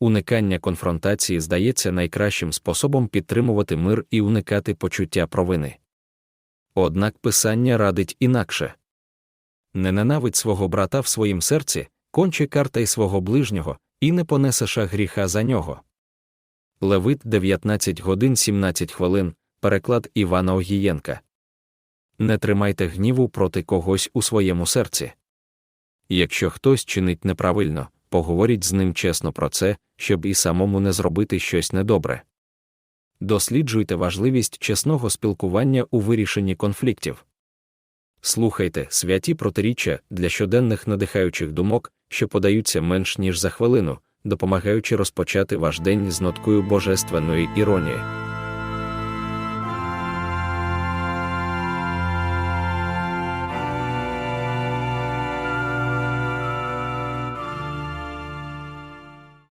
уникання конфронтації здається найкращим способом підтримувати мир і уникати почуття провини. Однак писання радить інакше не ненавидь свого брата в своїм серці, конче карта й свого ближнього, і не понесеш гріха за нього. Левит 19 годин 17 хвилин, переклад Івана Огієнка. Не тримайте гніву проти когось у своєму серці. Якщо хтось чинить неправильно, поговоріть з ним чесно про це, щоб і самому не зробити щось недобре. Досліджуйте важливість чесного спілкування у вирішенні конфліктів. Слухайте святі протиріччя для щоденних надихаючих думок, що подаються менш ніж за хвилину, допомагаючи розпочати ваш день з ноткою божественної іронії.